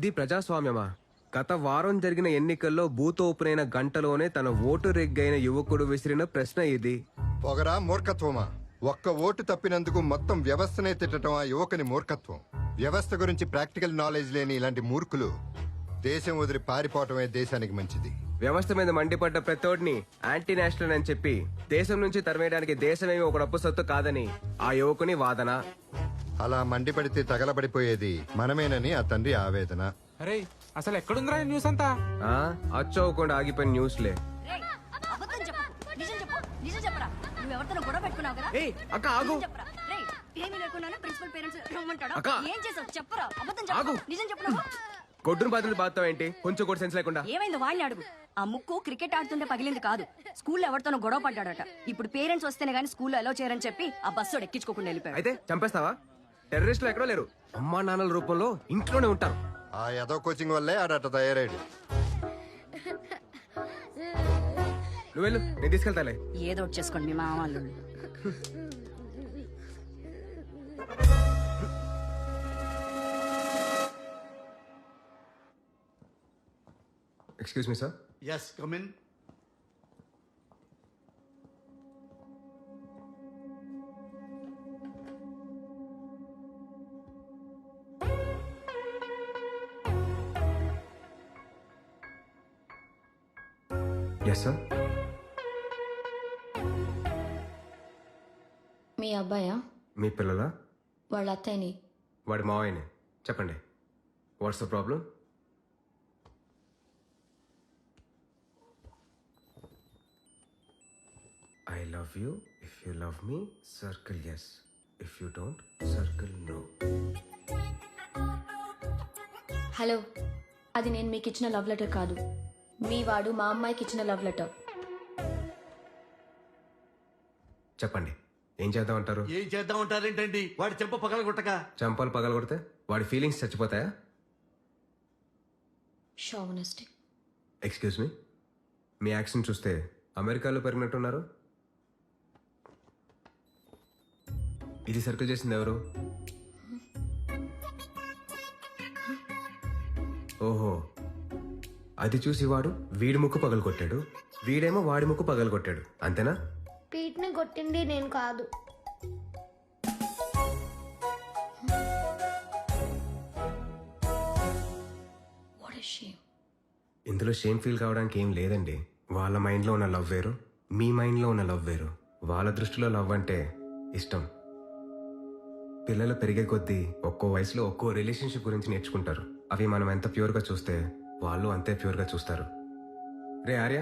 ఇది ప్రజాస్వామ్యమా? గత వారం జరిగిన ఎన్నికల్లో బూత్ ఓపెన్ అయిన గంటలోనే తన ఓటు రెగ్గైన యువకుడు విసిరిన ప్రశ్న ఇది. పొగరా మూర్ఖత్వమా? ఒక్క ఓటు తప్పినందుకు మొత్తం వ్యవస్థనే తిట్టడం ఆ యువకుని మూర్ఖత్వం. వ్యవస్థ గురించి ప్రాక్టికల్ నాలెడ్జ్ లేని ఇలాంటి మూర్ఖులు దేశం వదిలి పారిపోవటమే దేశానికి మంచిది. వ్యవస్థ మీద మండిపడ్డ ప్రతోడిని యాంటీ నేషనల్ అని చెప్పి దేశం నుంచి తరిమేయడానికి దేశమేమి ఒక డప్పు సొత్తు కాదని ఆ యువకుని వాదన. అలా మండిపడితే తగలబడిపోయేది మనమేనని ఆ తండ్రి ఆవేదన. అరే అసలు ఎక్కడుందిరా ఈ న్యూస్ అంతా? ఆ అచ్చోకుండా ఆగిపోయిన న్యూస్లే. రేయ్, అబద్ధం చెప్పు. నిజం చెప్పు. నిజం చెప్పరా. నువ్వు ఎవరితో గొడవ పెట్టుకున్నావు కదా? ఏయ్, అక్క, ఆగు. నిజం చెప్పరా. రేయ్ ఏమీ లేకుండానే ప్రిన్సిపల్ పేరెంట్స్ రమ్మంటాడా. అక్క. ఏం చేసావు? చెప్పరా. అబద్ధం ఆగు. చెప్పు నిజం చెప్పు నువ్వు. గొడ్డును బాధలు బాధతావు ఏంటి? కొంచెం కూడా సెన్స్ లేకుండా. ఏమైందో వాడిని అడుగు. ఆ ముక్కు క్రికెట్ ఆడుతుంటే పగిలింది కాదు. స్కూల్లో ఎవరితోనో గొడవ పడ్డాడట. ఇప్పుడు పేరెంట్స్ వస్తేనే గానీ స్కూల్లో అలో చేయరని చెప్పి ఆ బస్సు ఎక్కించుకోకుండా వెళ్ళిపోయాడు. అయితే చంపేస్తావా? టెర్రరిస్టులు ఎక్కడో లేరు. అమ్మా నాన్నల రూపంలో ఇంట్లోనే ఉంటారు. ఆ యదో కోచింగ్ వల్లే ఆడట తయారాడు నువ్వు వెళ్ళు నేను తీసుకెళ్తాలే. ఏదో ఒకటి చేసుకోండి మీ మామ వాళ్ళు excuse me sir Yes, come sir? మీ అబ్బాయా? మీ పిల్లల? వాళ్ళ అత్తయ్యని. వాడి మావయ్యని. చెప్పండి. What's the problem I love you if you love me circle yes if you don't circle no hello అది నేను మీకు ఇచ్చిన లవ్ లెటర్ కాదు. మీ వాడు మా అమ్మాయికి ఇచ్చిన లవ్ లెటర్. చెప్పండి. ఏం చేద్దాం అంటారు ఏం చేద్దాం అంటారేంటండి వాడి చెంప పగల కొట్టక. చంపలు పగలగొడితే వాడి ఫీలింగ్స్ చచ్చిపోతాయా? షావనిస్టిక్ ఎక్స్క్యూజ్ మీ మీ యాక్షన్ చూస్తే అమెరికాలో పెరిగినట్టున్నారు. ఇది సర్కిల్ చేసింది ఎవరు? ఓహో. అది చూసి వాడు వీడి ముక్కు పగలు కొట్టాడు. వీడేమో వాడి ముక్కు పగలు కొట్టాడు. అంతేనా? పీట్ని కొట్టింది నేను కాదు. ఇందులో షేమ్ ఫీల్ కావడానికి ఏం లేదండి. వాళ్ళ మైండ్లో ఉన్న లవ్ వేరు. మీ మైండ్లో ఉన్న లవ్ వేరు. వాళ్ళ దృష్టిలో లవ్ అంటే ఇష్టం. పిల్లలు పెరిగే కొద్దీ ఒక్కో వయసులో ఒక్కో రిలేషన్షిప్ గురించి నేర్చుకుంటారు. అవి మనం ఎంత ప్యూర్గా చూస్తే వాళ్ళు అంతే ప్యూర్గా చూస్తారు. రే ఆర్య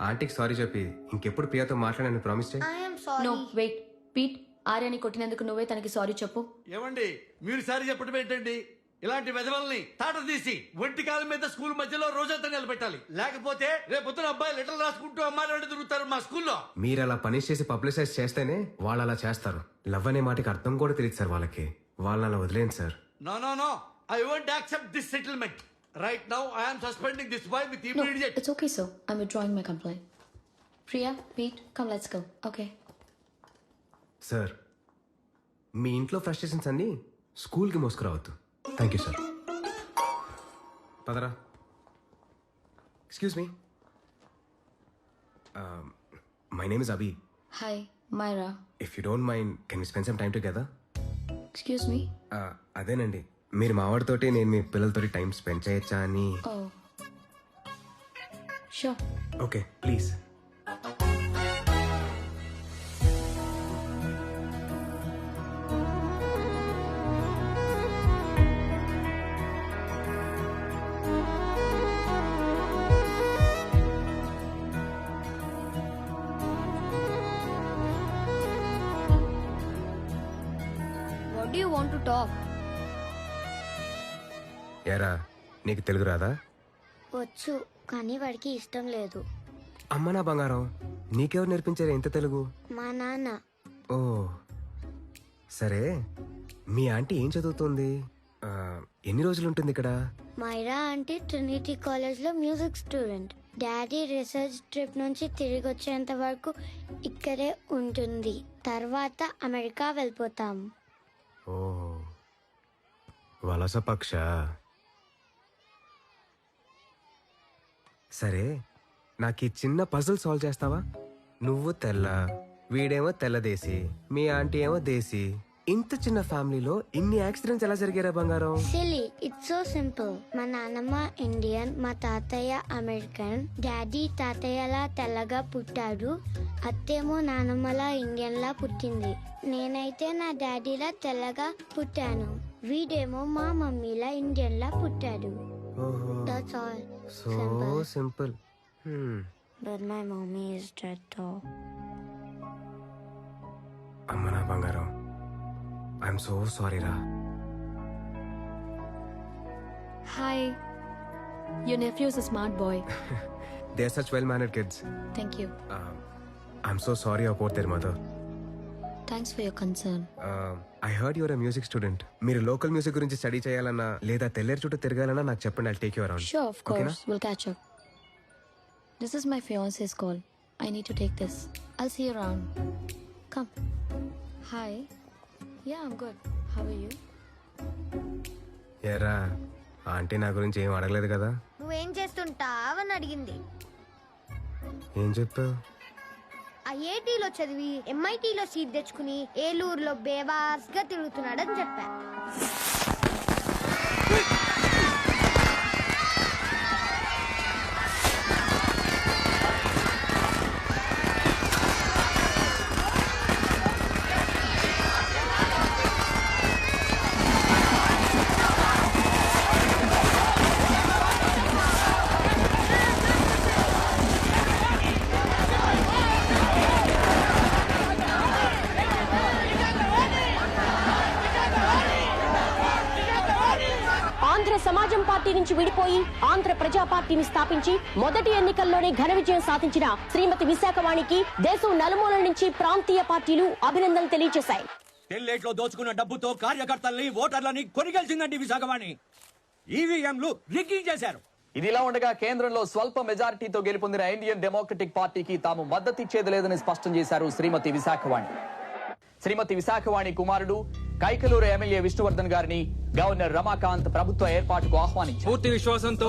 ఆంటీకి సారీ చెప్పి ఇంకెప్పుడు ప్రియతో మాట్లాడని ప్రామిస్ చేయి. I'm no sorry wait Pete ఆర్యాని కొట్టినందుకు నువ్వే తనకి సారీ చెప్పు. ఏమండి? మీరు సారి చెప్పడం ఏంటండి? ఇలాంటి వెధవల్ని తాట తీసి ఒంటి కాలం మీద స్కూల్ మధ్యలో రోజంతా నిలబెట్టాలి. లేకపోతే రేపు పొద్దున అబ్బాయి లెటర్ రాసుకుంటూ అమ్మాయిలు వెంట తిరుగుతారు మా స్కూల్లో. మీరు అలా పనిష్ చేసి పబ్లిసైజ్ చేస్తేనే వాళ్ళు అలా చేస్తారు. లవ్ అనే మాటకి అర్థం కూడా తెలియదు సార్ వాళ్ళకి. వాళ్ళని అలా వదిలేండి sir. No no no I won't accept this settlement right now I'm suspending this boy with no immediate it's okay so I withdrawing my complaint Priya Pete come let's go okay sir మీ ఇంట్లో frustrations అన్ని స్కూల్కి మోసుకురావద్దు. Thank you sir Padara. Excuse me my name is Abhi hi Myra if you don't mind can you spend some time together excuse me అదేనండి. మీరు మా వాడితోటి నేను మీ పిల్లలతోటి టైం స్పెండ్ చేయొచ్చా అని. ఓ. Sure. Okay please. What you want to talk ఎరా నీకు తెలుగు రాదా? వచ్చు కానీ వాడికి ఇష్టం లేదు. అమ్మ నా బంగారం నీకెవరు నేర్పించారు ఎంత తెలుగు? మా నాన్న. ఓ సరే మీ ఆంటీ ఏం చదువుతుంది? ఆ, ఎన్ని రోజులు ఉంటుంది ఇక్కడ? మైరా అంటే ట్రినిటీ కాలేజ్లో music student. Daddy research trip నుంచి తిరిగి వచ్చేంత వరకు ఇక్కడే ఉంటుంది. తర్వాత అమెరికా వెళ్ళిపోతాం. ఓ వలస పక్ష? సరే నాకు ఈ చిన్న పజిల్ సాల్వ్ చేస్తావా? నువ్వు తెల్ల వీడేమో తెల్లదేసి మీ ఆంటీ ఏమో దేశీ. ఇంత చిన్న ఫ్యామిలీలో ఇన్ని యాక్సిడెంట్స్ ఎలా జరిగారా బంగారం? సిలీ ఇట్స్ సో సింపుల్ మా నాన్నమ్మ ఇండియన్ మా తాతయ్య అమెరికన్ డాడీ తాతయ్యలా తెల్లగా పుట్టాడు అత్తేమో నానమ్మలా ఇండియన్ లా పుట్టింది. నేనైతే నా డాడీలా తెల్లగా పుట్టాను. వీడేమో మా మమ్మీలా ఇండియన్ లా పుట్టాడు. ఓహో. That's all so simple but my mummy is డెడ్తో అమ్మ నా బంగారం. ఐఎమ్ సో సారీ రా hi your nephew is smart boy they are such well mannered kids thank you I'm so sorry about their mother thanks for your concern I heard your music student మీరు local music గురించి study చేయాలన్నా లేదా తెల్లేరు చుట్టూ తిరగాలన్నా నాకు చెప్పండి I take you around Sure, of Okay, na? course. We'll catch up. This is my fiance's call. I need to take this. I'll see you around. Come. Hi. Yeah, I'm good. How are you? ఎరా aunty నా గురించి ఏం అడగలేదు కదా నువ్వేం చేస్తుంటావని అడిగింది ఏం చెప్పావు ఐఐటిలో చదివి ఎంఐటిలో సీట్ తెచ్చుకుని ఏలూరులో బేవాస్గా తిరుగుతున్నాడని చెప్పా ఆంధ్ర సమాజం పార్టీ నుంచి విడిపోయి ఆంధ్ర ప్రజా పార్టీని స్థాపించి మొదటి ఎన్నికల్లోనే ఘన విజయం సాధించిన శ్రీమతి విశాఖవాణికి దేశం నలుమూలల నుంచి ప్రాంతీయ పార్టీలు అభినందనలు తెలియజేశాయి. తెల్లేట్లో దోచుకున్న డబ్బుతో కార్యకర్తల్ని ఓటర్లని కొనిగెలిచిందండి విశాఖవాణి ఈవీఎంలు రిగ్గింగ్ చేశారు. ఇదిలా ఉండగా కేంద్రంలో స్వల్ప మెజారిటీతో గెలుపొందిన ఇండియన్ డెమోక్రటిక్ పార్టీకి తాము మద్దతిచ్చేది లేదని స్పష్టం చేశారు శ్రీమతి విశాఖవాణి శ్రీమతి విశాఖవాణి కుమారుడు కైకలూరు ఎమ్మెల్యే విష్ణువర్ధన్ గారిని గవర్నర్ రమాకాంత్ ప్రభుత్వ ఏర్పాటుకు ఆహ్వానించారు. పూర్తి విశ్వాసంతో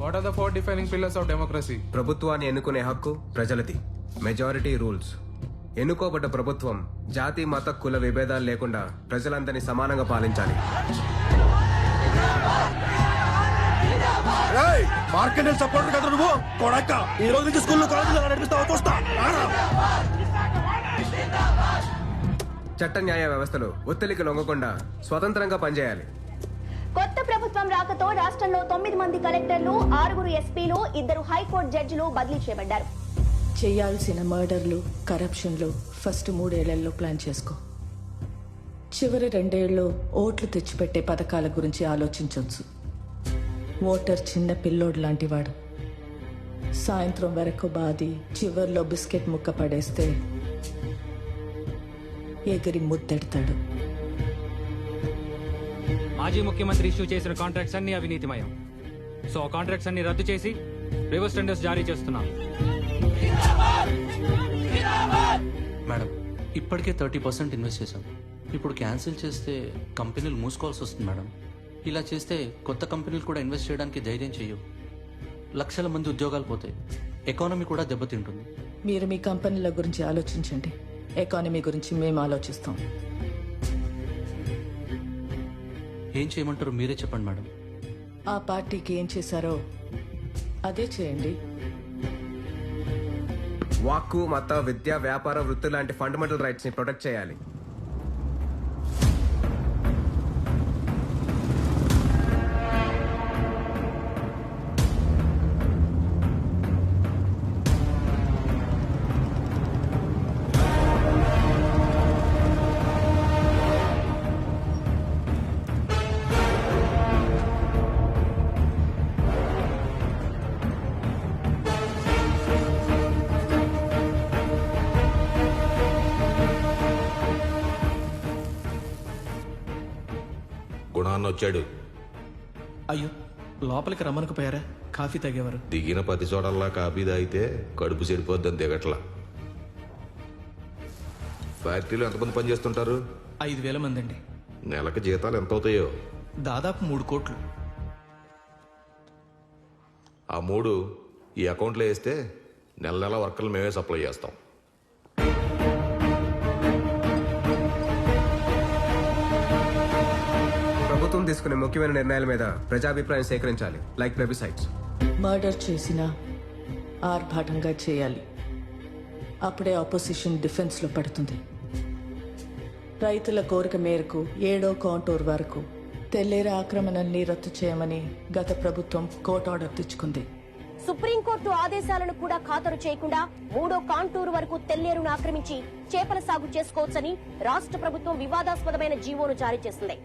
what are the four defining pillars of democracy ప్రభుత్వాన్ని ఎన్నుకునే హక్కు ప్రజలది. మెజారిటీ రూల్స్ ఎన్నుకోబడ్డ ప్రభుత్వం జాతి మత కుల విభేదాలు లేకుండా ప్రజలందరినీ సమానంగా పాలించాలి. మార్కెట్ సపోర్ట్ కదా నువ్వు? కొడక ఈ రోజు నుంచి స్కూల్లో కాలేజీలో నడిపిస్తావు చూస్తా చట్ట న్యాయ వ్యవస్థలో ఒత్తిడికి లొంగకుండా స్వతంత్రంగా పనిచేయాలి. కొత్త ప్రభుత్వం రాకతో రాష్ట్రంలో తొమ్మిది మంది కలెక్టర్లు ఆరుగురు ఎస్పీలు ఇద్దరు హైకోర్టు జడ్జిలు బదిలీ చేయబడ్డారు. చేయాల్సిన మర్డర్లు కరప్షన్లు ఫస్ట్ మూడేళ్ళలో ప్లాన్ చేసుకో. చివరి రెండేళ్ళు ఓట్లు తెచ్చిపెట్టే పథకాల గురించి ఆలోచించవచ్చు ఓటర్ చిన్న పిల్లోడు లాంటివాడు. సాయంత్రం వరకు బాది చివర్లో బిస్కెట్ ముక్క పడేస్తే ఎగిరి ముద్దెడతాడు. మాజీ ముఖ్యమంత్రి ఇష్యూ చేసిన కాంట్రాక్ట్స్ అన్ని అవినీతిమయం. సో ఆ కాంట్రాక్ట్స్ అన్ని రద్దు చేసి రివర్స్ టెండర్స్ జారీ చేస్తున్నాం. మేడం ఇప్పటికే థర్టీ పర్సెంట్ ఇన్వెస్ట్ చేశాం. ఇప్పుడు క్యాన్సిల్ చేస్తే కంపెనీలు మూసుకోవాల్సి వస్తుంది మేడం. ఇలా చేస్తే కొత్త కంపెనీలు కూడా ఇన్వెస్ట్ చేయడానికి ధైర్యం చేయవు లక్షల మంది ఉద్యోగాలు పోతాయి. ఎకానమీ కూడా దెబ్బతింటుంది. మీరు మీ కంపెనీల గురించి ఆలోచించండి. ఎకానమీ గురించి మేము ఆలోచిస్తాం. ఏం చేయమంటారు మీరే చెప్పండి మేడం. ఆ పార్టీకి ఏం చేశారో అదే చేయండి. వాక్కు మత విద్య వ్యాపార వృత్తి లాంటి ఫండమెంటల్ రైట్స్ని ప్రొటెక్ట్ చేయాలి. గుణాన్ని వచ్చాడు అయ్యో లోపలికి రమ్మనకపోయారా? కాఫీ తాగేవారు. దిగిన పది చోటల్లా కాపీ తాగితే కడుపు చెడిపోద్దని దిగట్లా ఫ్యాక్టరీలో ఎంతమంది పని చేస్తుంటారు? ఐదు వేల మంది అండి నెలకి జీతాలు ఎంత అవుతాయో దాదాపు మూడు కోట్లు. ఆ మూడు ఈ అకౌంట్లో వేస్తే నెల నెల వర్కర్లు మేమే సప్లై చేస్తాం. తీసుకునే ముఖ్యమైన నిర్ణయాల మీద ప్రజాభిప్రాయం సేకరించాలి. లైక్ వెబ్సైట్స్ మర్డర్ చేసినా ఆర్భాటంగా చేయాలి. అప్పుడే ఆపోజిషన్ డిఫెన్స్లో పడుతుంది. రైతుల కోరిక మేరకు ఏడో కాంటూర్ వరకు తెల్లేరు ఆక్రమణల్ని రద్దు చేయమని గత ప్రభుత్వం కోర్టు ఆర్డర్ తెచ్చుకుంది. సుప్రీంకోర్టు ఆదేశాలను కూడా ఖాతరు చేయకుండా మూడో కాంటూరు వరకు తెల్లేరును ఆక్రమించి చేపల సాగు చేసుకోవచ్చని రాష్ట్ర ప్రభుత్వం వివాదాస్పదమైన జీవోను జారీ చేసింది.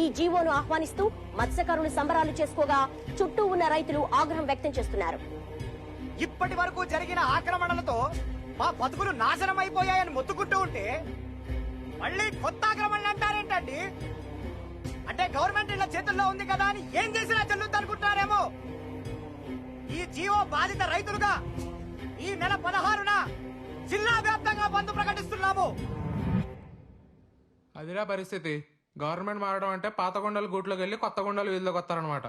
ఈ జీవోను ఆహ్వానిస్తూ మత్స్యకారులు సంబరాలు చేసుకోగా చుట్టూ ఉన్న రైతులు ఆగ్రహం వ్యక్తం చేస్తున్నారు. ఇప్పటి వరకు జరిగిన ఆక్రమణలతో మా బతుకులు నాశనం అయిపోయాయని మొత్తుకుంటూ ఉంటే మళ్ళీ కొత్త ఆక్రమణలు అంటారేంటండి? అంటే గవర్నమెంట్ ఇలా చేతుల్లో ఉంది కదా అని ఏం చేసినా చెల్లుద్ది అనుకుంటున్నారేమో? ఈ జీవో బాధిత రైతులుగా ఈ నెల పదహారున జిల్లా వ్యాప్తంగా బంద్ ప్రకటిస్తున్నాము. అదిరా పరిస్థితి. గవర్నమెంట్ మారడం అంటే పాత కొండలు గూట్లోకి వెళ్ళి కొత్త కొండలు వీధిలోకి వస్తారనమాట